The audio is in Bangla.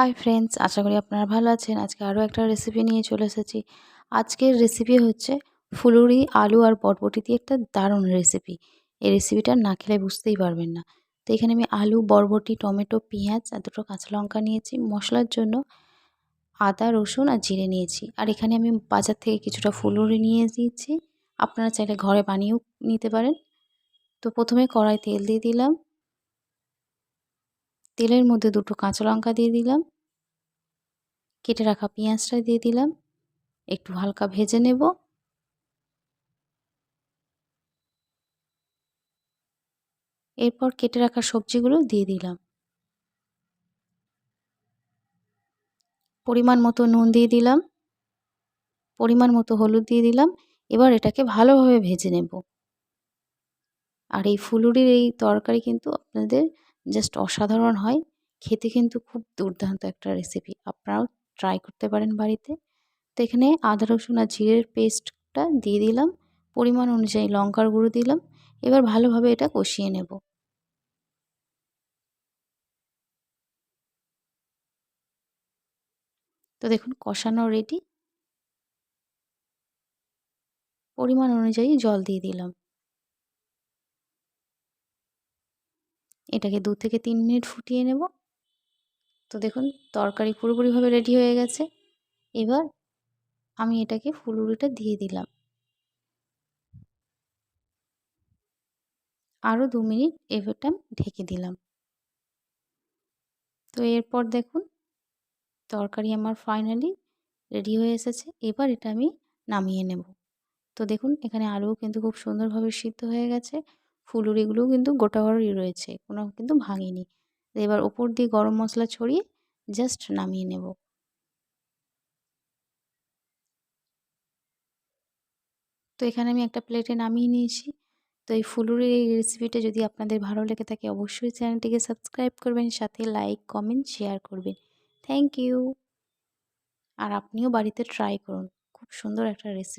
হাই ফ্রেন্ডস আশা করি আপনারা ভালো আছেন। আজকে আরও একটা রেসিপি নিয়ে চলে এসেছি। আজকের রেসিপি হচ্ছে ফুলুরি, আলু আর বরবটি দিয়ে একটা দারুণ রেসিপি এই রেসিপিটা না খেলে বুঝতেই পারবেন না। তো এখানে আমি আলু, বরবটি, টমেটো, পেঁয়াজ আর দুটো কাঁচা লঙ্কা নিয়েছি। মশলার জন্য আদা, রসুন আর জিরে নিয়েছি। আর এখানে আমি বাজার থেকে কিছুটা ফুলুরি নিয়ে দিয়েছি আপনারা চাইলে ঘরে বানিয়েও নিতে পারেন। তো প্রথমে কড়াই তেল দিয়ে দিলাম। তেলের মধ্যে দুটো কাঁচা লঙ্কা দিয়ে দিলাম। কেটে রাখা পেঁয়াজটা দিয়ে দিলাম। একটু হালকা ভেজে নেব। এরপর কেটে রাখা সবজিগুলো দিয়ে দিলাম। পরিমাণ মতো নুন দিয়ে দিলাম। পরিমাণ মতো হলুদ দিয়ে দিলাম। এবার এটাকে ভালোভাবে ভেজে নেব। আর এই ফুলুরির এই তরকারি কিন্তু আপনাদের জাস্ট অসাধারণ হয়। খেতে কিন্তু খুব দুর্দান্ত একটা রেসিপি আপনারাও ট্রাই করতে পারেন বাড়িতে। তো এখানে আদা, রসুন আর জিরের পেস্টটা দিয়ে দিলাম। পরিমাণ অনুযায়ী লঙ্কার গুঁড়ো দিলাম। এবার ভালোভাবে এটা কষিয়ে নেব। তো দেখুন, কষানো রেডি পরিমাণ অনুযায়ী জল দিয়ে দিলাম। এটাকে দু থেকে তিন মিনিট ফুটিয়ে নেব। তো দেখুন, তরকারি পুরোপুরিভাবে রেডি হয়ে গেছে। এবার আমি এটাকে ফুলুরিটা দিয়ে দিলাম। আরও দু মিনিট এবারটা ঢেকে দিলাম। তো এরপর দেখুন, তরকারি আমার ফাইনালি রেডি হয়ে এসেছে। এবার এটা আমি নামিয়ে নেব। তো দেখুন, এখানে আলুও কিন্তু খুব সুন্দরভাবে সিদ্ধ হয়ে গেছে। ফুলুরিগুলোও কিন্তু গোটা গড়াই রয়েছে কোনো কিন্তু ভাঙেনি। এবার ওপর দিয়ে গরম মশলা ছড়িয়ে জাস্ট নামিয়ে নেব। তো এখানে আমি একটা প্লেটে নামিয়ে নিয়েছি। তো এই ফুলুরির এই রেসিপিটা যদি আপনাদের ভালো লেগে থাকে, অবশ্যই চ্যানেলটিকে সাবস্ক্রাইব করবেন, সাথে লাইক কমেন্ট শেয়ার করবেন। থ্যাংক ইউ আর আপনিও বাড়িতে ট্রাই করুন। খুব সুন্দর একটা রেসিপি